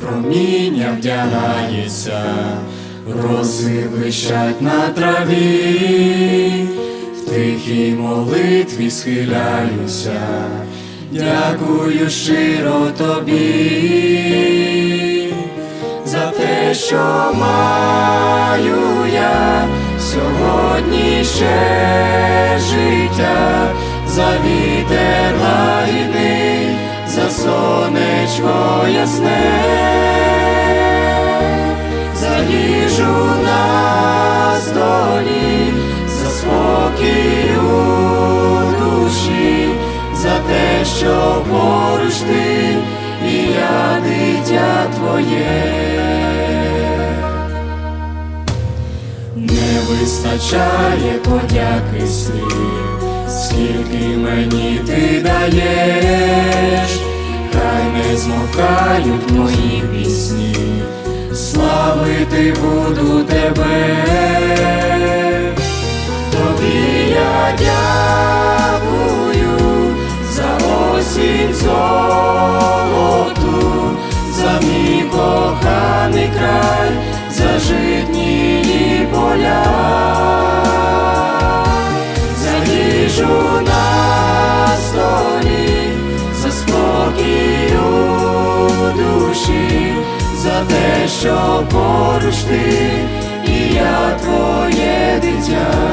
проміння вдягається, роси блищать на траві, в тихій молитві схиляюся, дякую щиро тобі за те, що маю я сьогодні ще життя, за сонечко ясне, за їжу на столі, за спокій у душі, за те, що поруч ти і я дитя твоє. Не вистачає подяки слів, скільки мені ти даєш, змовкають мої пісні, славити буду тебе, тобі я дякую що поруч ти і я твоє дитя.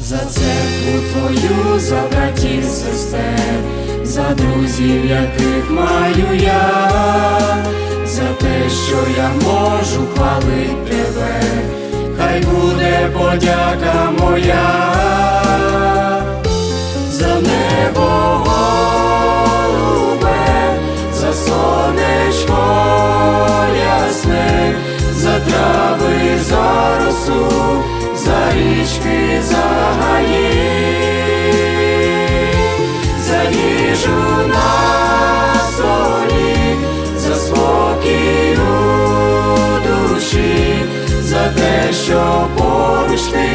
За церкву твою, за братів, сестер, за друзів, яких маю я, за те, що я можу хвалити тебе, хай буде подяка моя, що поруч ти,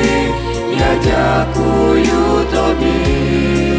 я дякую тобі.